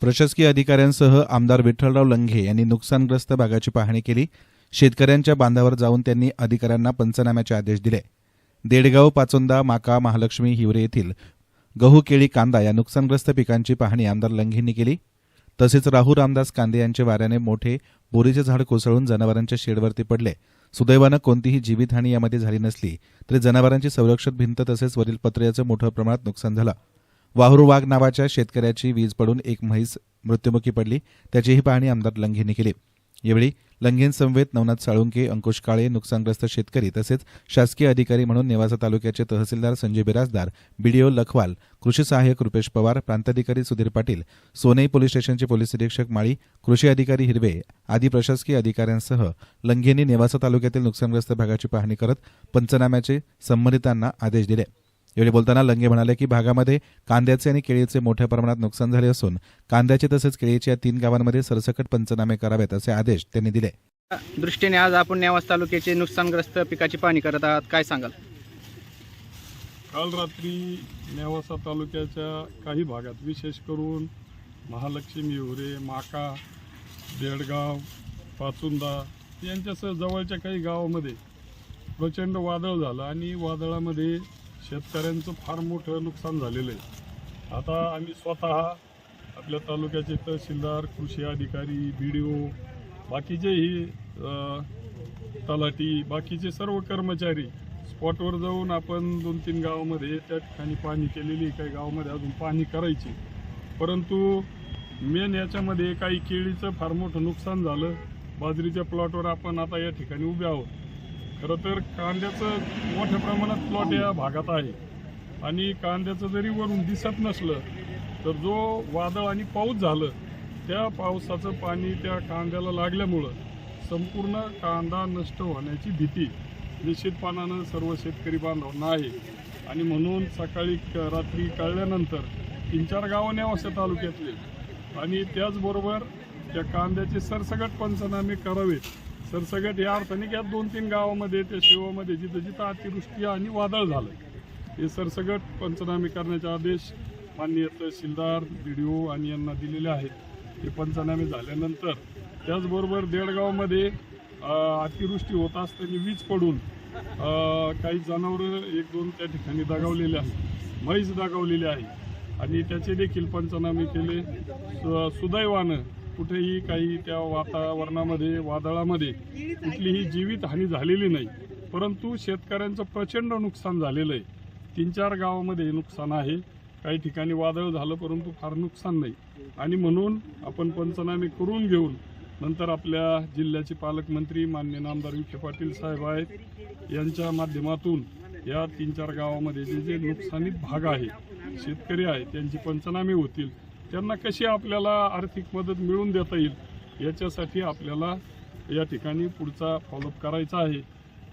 प्रशासकीय अधिकाऱ्यांसह आमदार विठ्ठलराव लंघे यांनी नुकसानग्रस्त भागाची पाहणी केली. शेतकऱ्यांच्या बांधावर जाऊन त्यांनी अधिकाऱ्यांना पंचनाम्याचे आदेश दिले. देडगाव पाचोंदा माका महालक्ष्मी हिवरे येथील गहू केळी कांदा या नुकसानग्रस्त पिकांची पाहणी आमदार लंघेंनी केली. तसेच राहू रामदास कांदे यांच्या वाऱ्याने मोठे बोरीचे झाड कोसळून जनावरांच्या शेडवरती पडले. सुदैवानं कोणतीही जीवितहानी यामध्ये झाली नसली तरी जनावरांची संरक्षक भिंत तसेच वरील पत्र्याचं मोठ्या प्रमाणात नुकसान झालं. वाहुरू वाघ नावाच्या शेतकऱ्याची वीज पडून एक म्हैस मृत्युमुखी पडली. त्याचीही पाहणी आमदार लंघेंनी केली. यावेळी लंघेन समवेत नवनाथ साळुंके अंकुश काळे नुकसानग्रस्त शेतकरी तसेच शासकीय अधिकारी म्हणून नेवासा तालुक्याचे तहसीलदार संजय बिराजदार बीडीओ लखवाल कृषी सहाय्यक रुपेश पवार प्रांताधिकारी सुधीर पाटील सोनई पोलीस स्टेशनचे पोलीस निरीक्षक माळी कृषी अधिकारी हिरवे आदी प्रशासकीय अधिकाऱ्यांसह लंघेंनी नेवासा तालुक्यातील नुकसानग्रस्त भागाची पाहणी करत पंचनाम्याचे संबंधितांना आदेश दिले. यावेळी बोलताना लंगे म्हणाले की भागामध्ये कांद्याचे आणि केळीचे मोठ्या प्रमाणात नुकसान झाले असून कांद्याचे तसेच केळीच्या या तीन गावांमध्ये सरसकट पंचनामे करावेत असे आदेश त्यांनी दिले. दृष्टीने आज आपण नेवास तालुक्याचे नुकसानग्रस्त पिकाची पाहणी करत आहात. काय सांगाल? काल रात्री नेवासा तालुक्याच्या काही भागात विशेष करून महालक्ष्मी हिवरे माका बेडगाव पाचुंदा यांच्यासह जवळच्या काही गावामध्ये प्रचंड वादळ झालं आणि वादळामध्ये शेतकऱ्यांचं फार मोठं नुकसान झालेलं आहे. आता आम्ही स्वतः आपल्या तालुक्याचे तहसीलदार कृषी अधिकारी बी डी ओ बाकीचेही तलाठी बाकीचे सर्व कर्मचारी स्पॉटवर जाऊन आपण दोन तीन गावामध्ये त्या ठिकाणी पाणी केलेली काही गावामध्ये अजून पाणी करायची परंतु मेन याच्यामध्ये काही केळीचं फार मोठं नुकसान झालं. बाजरीच्या प्लॉटवर आपण आता या ठिकाणी उभे आहोत. खरं तर कांद्याचं मोठ्या प्रमाणात प्लॉट या भागात आहे. आणि कांद्याचं जरी वरून दिसत नसलं तर जो वादळ आणि पाऊस झालं त्या पावसाचं पाणी त्या कांद्याला लागल्यामुळं संपूर्ण कांदा नष्ट होण्याची भीती निश्चितपणानं सर्व शेतकरी बांधवांना आहे. आणि म्हणून सकाळी क- रात्री कळल्यानंतर तीन चार गावं नेवासे तालुक्यातले. आणि त्याचबरोबर त्या कांद्याचे सरसगट पंचनामे करावेत. सरसगट या अर्थाने की दोन तीन गावामध्ये त्या शिवामध्ये जिथं जिथं अतिवृष्टी आणि वादळ झालं हे सरसगट पंचनामे करण्याचे आदेश माननीय तहसीलदार बी डी ओ आणि यांना दिलेले आहेत. हे पंचनामे झाल्यानंतर त्याचबरोबर देडगावमध्ये अतिवृष्टी होत असताना वीज पडून काही जनावरं एक दोन त्या ठिकाणी दगावलेले आहेत म्हैस दगावलेली आहे. आणि त्याचे देखील पंचनामे केले. सु- सुदैवानं कुठेही काही त्या वातावरणामध्ये वादळामध्ये कुठलीही जीवितहानी झालेली नाही. परंतु शेतकऱ्यांचं प्रचंड नुकसान झालेलं आहे. तीन चार गावामध्ये नुकसान आहे. काही ठिकाणी वादळ झालं परंतु फार नुकसान नाही. आणि म्हणून आपण पंचनामे करून घेऊन नंतर आपल्या जिल्ह्याचे पालकमंत्री मान्य नामदार विखे पाटील साहेब आहेत यांच्या माध्यमातून या तीन चार गावामध्ये जे जे नुकसानीत भाग आहे शेतकरी आहेत त्यांची पंचनामे होतील. त्यांना कशी आपल्याला आर्थिक मदत मिळवून देता येईल याच्यासाठी आपल्याला या ठिकाणी पुढचा फॉलोअप करायचा आहे.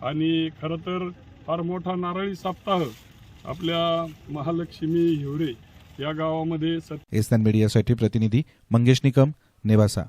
आणि खरं तर फार मोठा नारळी सप्ताह आपल्या महालक्ष्मी हिवरे या गावामध्ये सत मीडियासाठी प्रतिनिधी मंगेश निकम नेवासा.